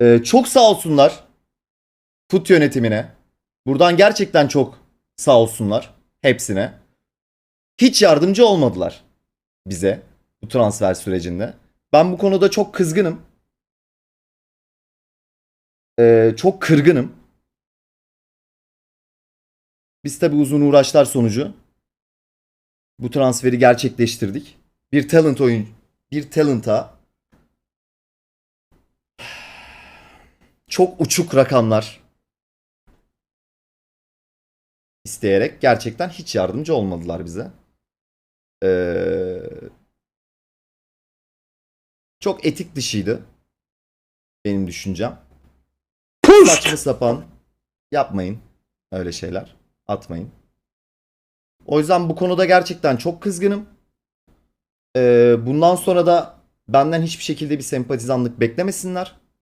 Ee, çok sağ olsunlar fut yönetimine. Buradan gerçekten çok sağ olsunlar hepsine. Hiç yardımcı olmadılar bize bu transfer sürecinde. Ben bu konuda çok kızgınım. Ee, çok kırgınım. Biz tabi uzun uğraşlar sonucu bu transferi gerçekleştirdik. Bir talent oyun bir talent'a çok uçuk rakamlar isteyerek gerçekten hiç yardımcı olmadılar bize. Ee, çok etik dışıydı benim düşüncem. Saçma sapan yapmayın öyle şeyler. Atmayın. O yüzden bu konuda gerçekten çok kızgınım. Ee, bundan sonra da benden hiçbir şekilde bir sempatizanlık beklemesinler.